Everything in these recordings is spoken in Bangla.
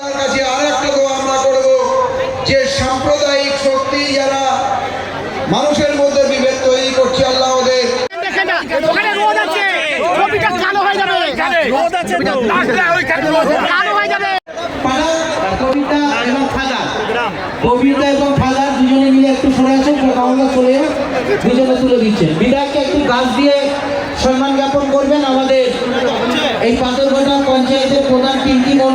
তার কাছে আর একটা দোয়া আমরা করব যে সাম্প্রদায়িক শক্তি যারা মানুষের মধ্যে বিভেদ তৈরি করছে আল্লাহ ওদের দেখে না ওখানে রোদ আছে ছবিটা কালো হয়ে যাবে। রোদ আছে কালো হয়ে যাবে। পাড়া কবিতা এবং ফাদার কবিতা এবং ফাদার দুজনে মিলে একটু সরে আছেন কামলা চলে দুজনে তুলে দিচ্ছেন বিধায়ককে একটু গাছ দিয়ে সম্মান জ্ঞাপন করবেন আমাদের এই পাথরঘাটা পঞ্চায়েতের প্রধান পিঙ্কি মন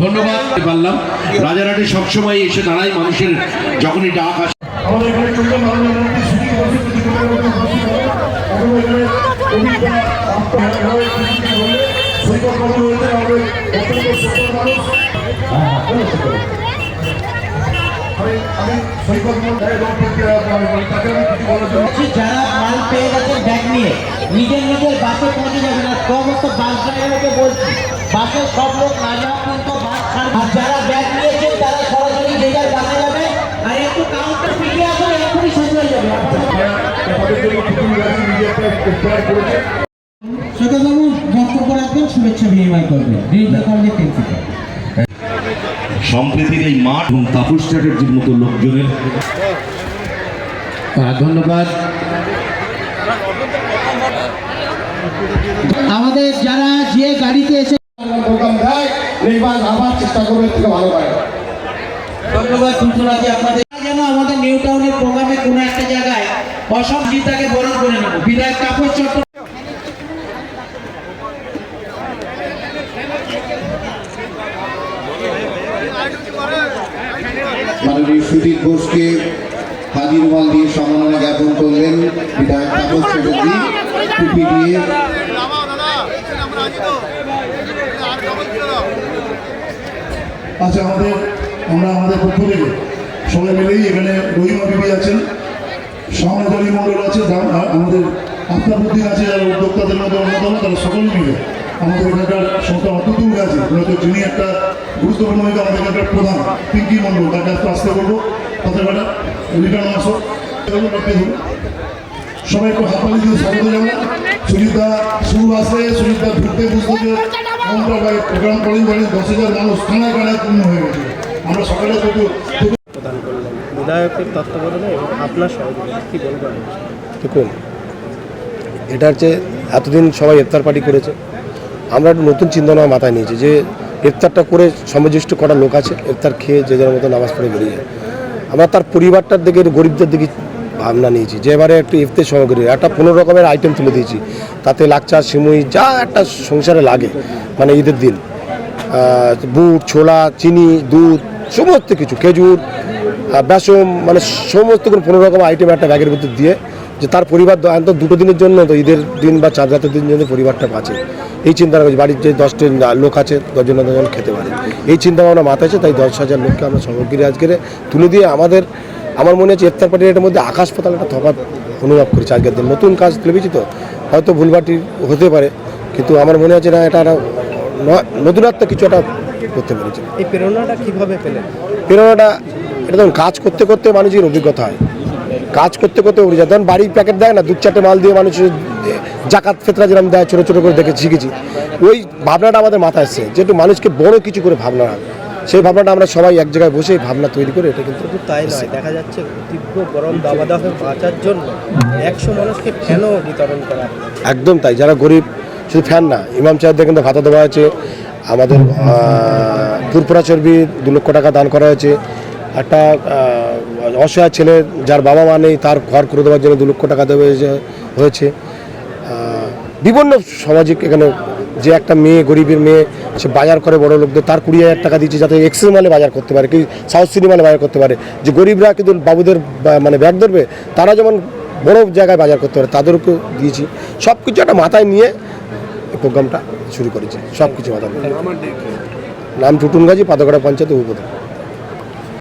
ধন্যবাদ পারলাম। রাজারহাটে সবসময় এসে দাঁড়াই মানুষের যখনই ডাক আসে যারা মাল পেয়ে গেছেন ব্যাগ নিয়ে নিজের নিজের বাসে পৌঁছে যাবে আর সমস্ত বাস ড্রাইভারকে বলছি বাসের সব লোক না যাওয়া পর্যন্ত আর যারা ব্যাগ নিয়েছেন তারা সরাসরি যে যার বাসে যাবে। আর একটু কাউন্টার পিছিয়ে আসুন এক্ষুনি শেষ হয়ে যাবে। তাদের জন্য কুটুম গাছি নিজে একটা প্রচার করেছে সৈকতবাবু বক্তব্য রাখবেন শুভেচ্ছা বিনিময় করবেন। বিভিন্ন কলেজের প্রিন্সিপাল সম্প্রীতির এই মাঠ এবং তাপস চ্যাটার্জির মতো লোকজনের। ধন্যবাদ। আমাদের যারা যে গাড়িতে এসে এইবার আবার চেষ্টা করবে থেকে ভালো হয়। ধন্যবাদ সূচনাজি আপনাদের। যেন আমাদের নিউ টাউনের প্রোগ্রামে কোনো একটা জায়গায় অসংজিতাকে বরণ করে নেব। বিধায়ক তাপস চট্ট মাননীয় সুদীপ ঘোষকে হাজির মাল দিয়ে সম্মাননা জ্ঞাপন করলেন বিধায়ক তাপস চ্যাটার্জি টুপি দিয়ে আচ্ছা আমাদের, আমরা আমাদের পক্ষ থেকে সবাই মিলেই এখানে রহিমা বিবি আছেন সমাজালী মণ্ডল আছে আমাদের আফতাবুদ্দিন আছে, যারা উদ্যোক্তাদের মধ্যে অন্যতম, তারা সকলে মিলে আমাদের এখানকার সংস্থা অতুতুল আছে। মূলত যিনি একটা গুরুত্বপূর্ণ ভূমিকা আমাদের এখানকার প্রধান, পিঙ্কি মণ্ডল, তাকে একটু আসতে করব কথা কাটা রিটার্ন আসো সবাই একটু হাততালি দিয়ে স্বাগত জানান সুজিতা শুরু আসলে সুজিতা ঢুকতে বুঝতে যে প্রোগ্রাম করেন জানেন দশ হাজার মানুষ কানায় কানায় পূর্ণ হয়ে গেছে। আমরা সকালে শুধু প্রদান করলেন বিধায়কের তত্ত্বাবধানে এবং আপনার সহযোগিতা কী বলবেন? দেখুন এটা হচ্ছে এতদিন সবাই ইফতার পার্টি করেছে আমরা একটা নতুন চিন্তাভাবনা মাথায় নিয়েছি যে ইফতারটা করে সমযোষ্ট কটা লোক আছে ইফতার খেয়ে যে যার মতো নামাজ পড়ে বেরিয়ে যায়। আমরা তার পরিবারটার দিকে গরিবদের দিকে ভাবনা নিয়েছি। যে এবারে একটু ইফতের সামগ্রী, একটা পনেরো রকমের আইটেম তুলে দিয়েছি। তাতে লাচ্চা সিমুই, যা একটা সংসারে লাগে মানে ঈদের দিন। বুট, ছোলা, চিনি, দুধ, সমস্ত কিছু, খেজুর বেসম মানে সমস্ত কোনো পনেরো রকম আইটেম একটা ব্যাগের ভিতর দিয়ে, যে তার পরিবার অন্তত দুটো দিনের জন্য, তো ঈদের দিন বা চাঁদ রাতের দিন জন্য পরিবারটা বাঁচে। এই চিন্তা করছি বাড়ির যে দশটি লোক আছে, দশজন দশজন খেতে পারে। এই চিন্তা ভাবনা মাথায় আছে তাই দশ হাজার লোককে আমরা সামগ্রী আজকে তুলে দিয়ে আমাদের আমার মনে হচ্ছে ইফতার পার্টির এটার মধ্যে আকাশ পাতাল একটা তফাৎ অনুভব করেছি আজকের দিন। নতুন কাজ তুলেছি তো হয়তো ভুলবাটি হতে পারে কিন্তু আমার মনে হচ্ছে না এটা একটা নতুনত্ব কিছু একটা করতে পেরেছি। এই প্রেরণাটা কীভাবে পেলেন? প্রেরণাটা এটা ধরুন কাজ করতে করতে মানুষের অভিজ্ঞতা হয়। কাজ করতে করতে অভিজ্ঞতা ধরুন বাড়ির প্যাকেট দেয় না দু চারটে মাল দিয়ে মানুষ জাকাত ফেতরা যেরকম দেয় ছোটো ছোটো করে দেখে শিখেছি। ওই ভাবনাটা আমাদের মাথায় এসছে যেহেতু মানুষকে বড় কিছু করে ভাবনা হয়। সেই ভাবনাটা আমরা সবাই এক জায়গায় বসে ভাবনা তৈরি করে এটা কিন্তু তাই নয় দেখা যাচ্ছে তীব্র গরম দাবাদাহে বাঁচার জন্য একশো মানুষকে ফ্যানও বিতরণ করা একদম তাই যারা গরিব শুধু ফ্যান না ইমাম সাহেবদের কিন্তু ভাতা দেওয়া হয়েছে আমাদের পুরপুরা চর্বি দু লক্ষ টাকা দান করা হয়েছে একটা অসহায় ছেলে যার বাবা মা নেই তার ঘর করে দেওয়ার জন্য দু লক্ষ টাকা দেওয়া হয়েছে- হয়েছে বিভিন্ন সামাজিক এখানে যে একটা মেয়ে গরিবের মেয়ে, সে বাজার করে বড় লোকদের, তার কুড়ি হাজার টাকা দিচ্ছে যাতে এক্সেল মালে বাজার করতে পারে, কি সাউথ সিটি মালে বাজার করতে পারে। যে গরিবরা কিন্তু বাবুদের মানে ব্যাগ ধরবে, তারা যেমন বড় জায়গায় বাজার করতে পারে, তাদেরকেও দিয়েছি। সব কিছু একটা মাথায় নিয়ে প্রোগ্রামটা শুরু করেছি। সব কিছু মাথায় নিয়ে। নাম টুটুন গাজী পাদগড়া পঞ্চায়েত উপপ্রধান।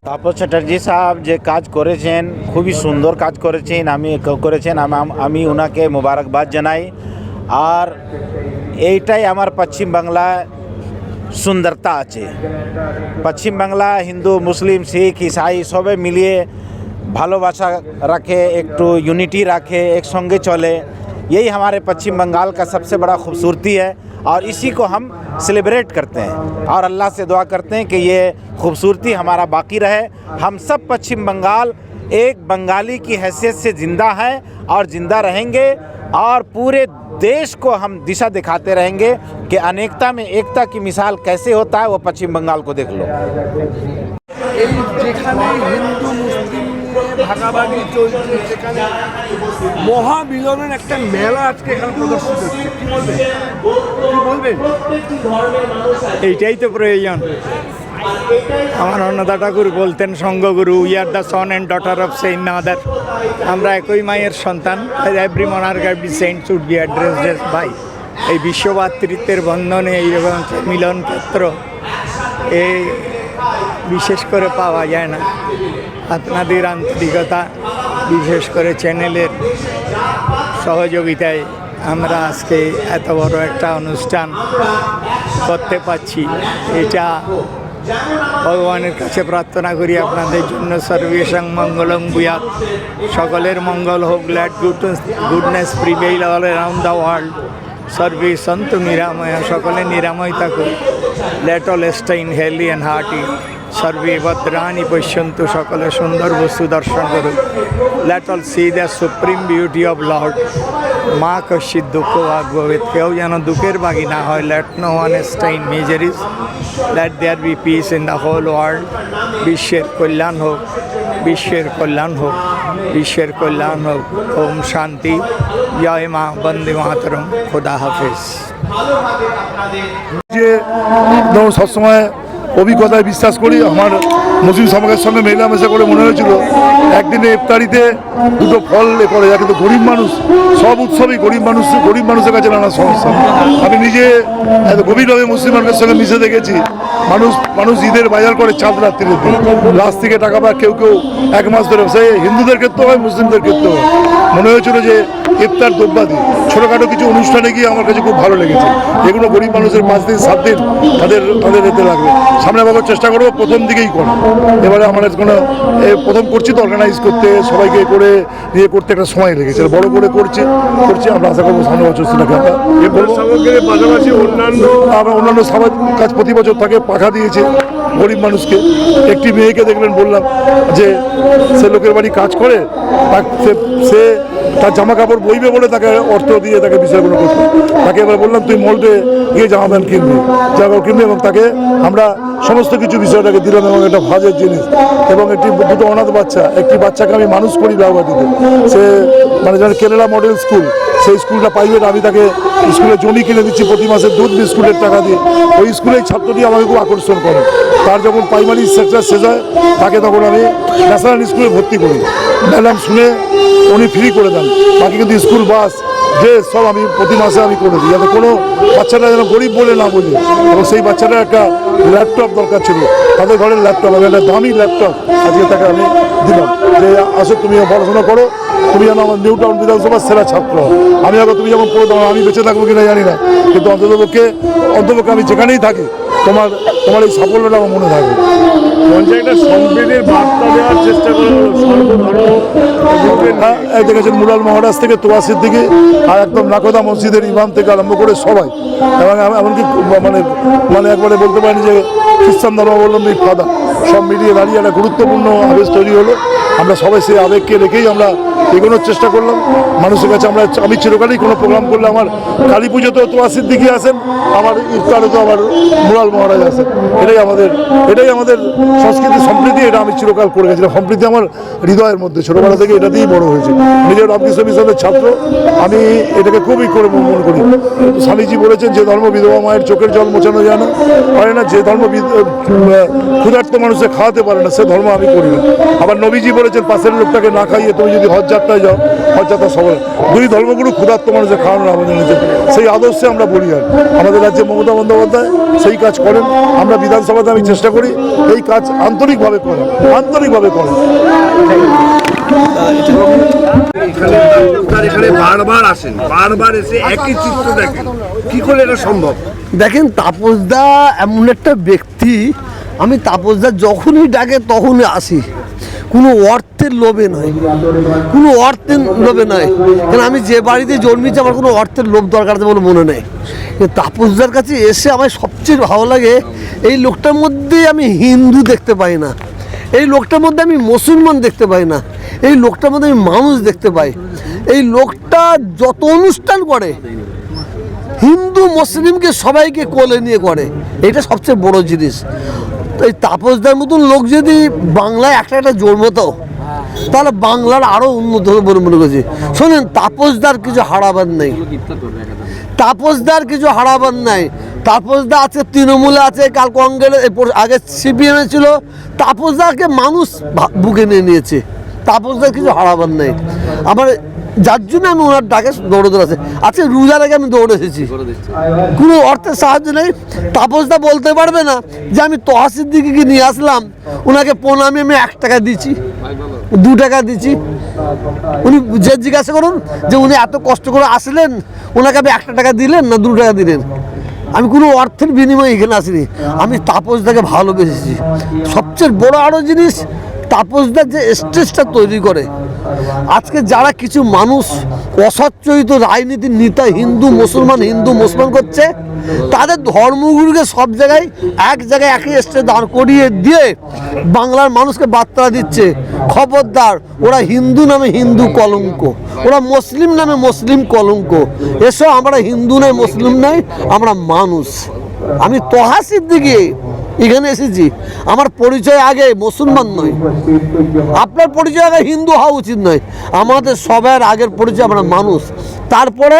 তাপস চ্যাটার্জি সাহেব যে কাজ করেছেন, খুবই সুন্দর কাজ করেছেন, আমি করেছেন, আমি ওনাকে মোবারকবাদ জানাই। আর এইটাই আমার পশ্চিম বাংলায় সুন্দরতা আছে পশ্চিম বাংলা হিন্দু মুসলিম শিখ ইসাই সবে মিলিয়ে ভালোবাসা রাখে একটু यूनिटी रखे एक संगे चले यही हमारे पश्चिम बंगाल का सबसे बड़ा खूबसूरती है और इसी को हम सेलिब्रेट करते हैं और अल्लाह से दुआ करते हैं कि ये खूबसूरती हमारा बाकी रहे हम सब पश्चिम बंगाल एक बंगाली की हैसियत से ज़िंदा हैं और ज़िंदा रहेंगे और पूरे देश को हम दिशा दिखाते रहेंगे कि अनेकता में एकता की मिसाल कैसे होता है वो पश्चिम बंगाल को देख लो এই যেখানে হিন্দু মুসলিম নিয়ে ভাগাভাগি চলছে সেখানে মহামিলনের একটা মেলা আজকে এখানে প্রদর্শিত হচ্ছে কি বলবেন কি বলবেন এইটাই তো প্রয়োজন আমার অন্নদা ঠাকুর বলতেন সঙ্গগুরু we are the son and daughter of same other আমরা একই মায়ের সন্তান every মনার্গার be sent should be address by এই বিশ্বভাতৃত্বের বন্ধনে এইরকম মিলন ক্ষেত্র এই বিশেষ করে পাওয়া যায় না। আপনাদের আন্তরিকতা, বিশেষ করে চ্যানেলের সহযোগিতায় আমরা আজকে এত বড় একটা অনুষ্ঠান করতে পারছি। এটা ভগবানের কাছে প্রার্থনা করি আপনাদের জন্য সর্বেশং মঙ্গলং বুয়াত সকলের মঙ্গল হোক let goodness goodness prevail all around the world সর্বে সন্ত নিরাময়, সকলে নিরাময় থাকুক। Let all stay healthy and hearty সর্বে ভদ্রাণী পশ্যন্তু সকলে সুন্দর বস্তু দর্শন করুক let all see the supreme beauty of lord মা কশিত দুঃখ ভাগবত কেউ যেন দুঃখের বাগি না হয়। Let no one stain miseries let there be peace in the whole world বিশ্বের কল্যাণ হোক, বিশ্বের কল্যাণ হোক, বিশ্বের কল্যাণ হোক। ওম শান্তি। জয় মা, বন্দে মাতরম। খোদা হাফেজ। যে সবসময় অভিজ্ঞতায় বিশ্বাস করি, আমার মুসলিম সমাজের সঙ্গে মেলামেশা করে মনে হয়েছিল, একদিনে ইফতারিতে দুটো ফল করে যায়, কিন্তু গরিব মানুষ, সব উৎসবই গরিব মানুষ, গরিব মানুষের কাছে নানা সমস্যা। আমি নিজে গভীরভাবে মুসলিম মানুষের সঙ্গে মিশে দেখেছি মানুষ মানুষ ঈদের বাজার করে চাঁদ রাত্রির দিন। লাস্ট থেকে টাকা পায় কেউ কেউ এক মাস ধরে। সে হিন্দুদের ক্ষেত্রে হয় মুসলিমদের ক্ষেত্রেও হয়। মনে হয়েছিল যে ইফতার দ্রব্যাদি ছোটোখাটো কিছু অনুষ্ঠানে গিয়ে আমার কাছে খুব ভালো লেগেছে। এগুলো গরিব মানুষের পাঁচ দিন সাত দিন তাদের তাদের এতে লাগবে। সামনে বাবার চেষ্টা করব প্রথম দিকেই করা এবারে আমার কোনো প্রথম করছি তো অর্গানাইজ করতে সবাইকে করে ইয়ে করতে একটা সময় লেগেছে। বড় করে করছি করছি। আমরা আশা করব সামনে বছর সেটাকে আমরা অন্যান্য অন্যান্য সমাজ কাজ প্রতি বছর তাকে পাঠা দিয়েছে গরিব মানুষকে। একটি মেয়েকে দেখলেন, বললাম যে সে লোকের বাড়ি কাজ করে সে- তার জামা কাপড় বইবে বলে তাকে অর্থ দিয়ে তাকে বিষয়গুলো করতো তাকে এবার বললাম, তুই মলটে গিয়ে জামা প্যান্ট কিনবি। জামা কিনবি এবং তাকে আমরা সমস্ত কিছু বিষয়টাকে দিলাম এবং একটা ভাজের জিনিস। এবং একটি দুটো অনাথ বাচ্চা, একটি বাচ্চাকে আমি মানুষ করি ব্যবহারিতে সে মানে যেন কেরালা মডেল স্কুল, সেই স্কুলটা প্রাইভেট আমি তাকে স্কুলে জমি কিনে দিচ্ছি প্রতি মাসে দুধ বিস্কুটের টাকা দিয়ে। ওই স্কুলের ছাত্রটি আমাকে খুব আকর্ষণ করে। তার যখন প্রাইমারি সেক্টর শেষ হয়, তাকে তখন আমি ন্যাশনাল স্কুলে ভর্তি করি। ম্যাডাম শুনে উনি ফ্রি করে দেন। বাকি কিন্তু স্কুল বাস ড্রেস সব আমি প্রতি মাসে আমি করে দিই। যাতে কোনো বাচ্চাটা যেন গরিব বলে না বলি এবং সেই বাচ্চাটা একটা ল্যাপটপ দরকার ছিল। তাদের ঘরের ল্যাপটপ আমি একটা দামি ল্যাপটপ আজকে তাকে আমি দিলাম। যে আসো, তুমি পড়াশোনা করো, তুমি যেন আমার নিউ টাউন বিধানসভার সেরা ছাত্র আমি আবার তুমি যেমন পড়ে দাও আমি বেঁচে থাকব কিনা জানি না। কিন্তু অন্ততপক্ষে অন্ততপক্ষে আমি যেখানেই থাকি তোমার তোমার এই সাফল্যটা আমার মনে থাকবে। পঞ্চায়েতের সম্প্রীতির বার্তা দেওয়ার চেষ্টা করে হ্যাঁ দেখেছেন মুরাল মহারাজ থেকে তোয়া সিদ্দিকি আর একদম নাকদা মসজিদের ইমাম থেকে আরম্ভ করে সবাই। এবং এম- এমনকি মানে মানে একবারে বলতে পারেন যে খ্রিস্টান ধর্মাবলম্বী ফাদা সব মিলিয়ে দাঁড়িয়ে একটা গুরুত্বপূর্ণ আবেশ তৈরি হলো। আমরা সবাই সেই আবেগকে রেখেই আমরা এগোনোর চেষ্টা করলাম। মানুষের কাছে আমরা আমি চিরকালই কোনো প্রোগ্রাম করলে আমার কালী পুজোতেও তোয়া সিদ্দিকি আসেন, আমার ইফতারে তো আমার মুরাল মহারাজ আসেন। এটাই আমাদের এটাই আমাদের সংস্কৃতি, সম্প্রীতি, এটা আমি চিরকাল করে গেছিলাম সম্প্রীতি আমার হৃদয়ের মধ্যে। ছোটবেলা থেকে এটা দিয়েই বড় হয়েছে। নিজের রামকৃষ্ণ মিশনের ছাত্র, আমি এটাকে খুবই করে মনে করি। স্বামীজি বলেছেন, যে ধর্ম বিধবা মায়ের চোখের জল মোছানো যায় না। পারে না, যে ধর্ম ক্ষুধার্ত মানুষে খাওয়াতে পারে না, সে ধর্ম আমি করি না। আবার নবীজি বলেছেন, পাশের লোকটাকে না খাইয়ে তুমি যদি হজ চারটায় যাও চারটা সবাই দুই ধর্মগুরু ক্ষুধার্ত মানুষের খাওয়ানোর আমাদের নিচে সেই আদর্শে আমরা বলি আর আমাদের রাজ্যে মমতা বন্দ্যোপাধ্যায় সেই কাজ করেন। আমরা বিধানসভাতে আমি চেষ্টা করি এই কাজ আন্তরিকভাবে করেন আন্তরিকভাবে করেন। এখানে বারবার আসেন বারবার এসে একই চিত্র দেখেন। কি করে এটা সম্ভব? দেখেন তাপসদা এমন একটা ব্যক্তি আমি তাপসদা যখনই ডাকে তখনই আসি। কোনো অর্থের লোভে নয়, কোনো অর্থের লোভে নয়। কারণ আমি যে বাড়িতে জন্মেছি, আমার কোনো অর্থের লোভ দরকার আছে বলে মনে নেই। তাপসদার কাছে এসে আমার সবচেয়ে ভালো লাগে, এই লোকটার মধ্যে আমি হিন্দু দেখতে পাই না। এই লোকটার মধ্যে আমি মুসলমান দেখতে পাই না। এই লোকটার মধ্যে আমি মানুষ দেখতে পাই। এই লোকটা যত অনুষ্ঠান করে, হিন্দু, মুসলিমকে সবাইকে কোলে নিয়ে করে। এটা সবচেয়ে বড় জিনিস। তো এই তাপসদার মতন লোক যদি বাংলায় একটা একটা জন্মতো তাহলে বাংলার আরও উন্নত হবে বলে মনে করছি। শোনেন, তাপসদার কিছু হারাবার নেই। তাপসদার কিছু হারাবার নাই। তাপসদা আছে তৃণমূলে আছে, কাল কংগ্রেস আগে সিপিএমে ছিল। তাপসদাকে মানুষ বুকে নিয়ে নিয়েছে। তাপসদার কিছু হারাবার নেই। আমার যার জন্য আমি ওনার ডাকে দৌড়ে দৌড়াচ্ছে আজকে রোজার আগে আমি দৌড়ে এসেছি। কোনো অর্থের সাহায্য নেই। তাপসদা বলতে পারবে না যে আমি তহাসির দিকে নিয়ে আসলাম। ওনাকে প্রণামে আমি এক টাকা দিচ্ছি, দু টাকা দিচ্ছি। উনি যে জিজ্ঞাসা করুন যে উনি এত কষ্ট করে আসলেন, ওনাকে আমি একটা টাকা দিলেন না দু টাকা দিলেন? আমি কোনো অর্থের বিনিময়ে এখানে আসিনি। আমি তাপসদাকে ভালোবেসেছি। সবচেয়ে বড় আরও জিনিস তাপসদার যে স্ট্রেসটা তৈরি করে, আজকে যারা কিছু মানুষ অসচ্চরিত রাজনীতির নেতা, হিন্দু, মুসলমান হিন্দু, মুসলমান করছে, তাদের ধর্মগুরুকে সব জায়গায়, এক জায়গায় একই স্টেজ দাঁড় করিয়ে দিয়ে বাংলার মানুষকে বার্তা দিচ্ছে, খবরদার, ওরা হিন্দু নামে হিন্দু কলঙ্ক, ওরা মুসলিম নামে মুসলিম কলঙ্ক, এসো আমরা হিন্দু নয়, মুসলিম নয়, আমরা মানুষ। আমি তহাসির দিকে এখানে এসেছি। আমার পরিচয় আগে মুসলমান নয়। আপনার পরিচয় আগে হিন্দু হওয়া উচিত নয়। আমাদের সবার আগের পরিচয় আমরা মানুষ। তারপরে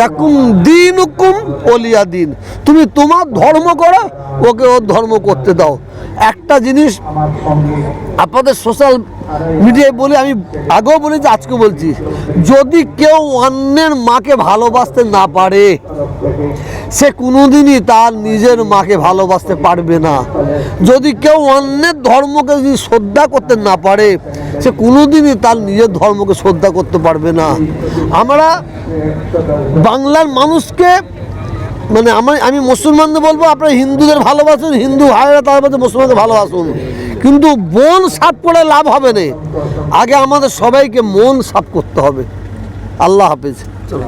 লাকুম দিন হুকুম অলিয়া দিন। তুমি তোমার ধর্ম করো, ওকে ওর ধর্ম করতে দাও। একটা জিনিস আপনাদের সোশ্যাল মিডিয়ায় বলি, আমি আগেও বলেছি আজকে বলছি, যদি কেউ অন্যের মাকে ভালোবাসতে না পারে, সে কোনোদিনই তার নিজের মাকে ভালোবাসতে পারবে না। যদি কেউ অন্যের ধর্মকে যদি শ্রদ্ধা করতে না পারে, সে কোনোদিনই তার নিজের ধর্মকে শ্রদ্ধা করতে পারবে না। আমরা বাংলার মানুষকে মানে আমার আমি মুসলমানদের বলব আপনারা হিন্দুদের ভালোবাসুন হিন্দু ভাইরা তার মধ্যে মুসলমানদের ভালোবাসুন। কিন্তু মন সাফ করে লাভ হবে না। আগে আমাদের সবাইকে মন সাফ করতে হবে। আল্লাহ হাফিজ। চলো।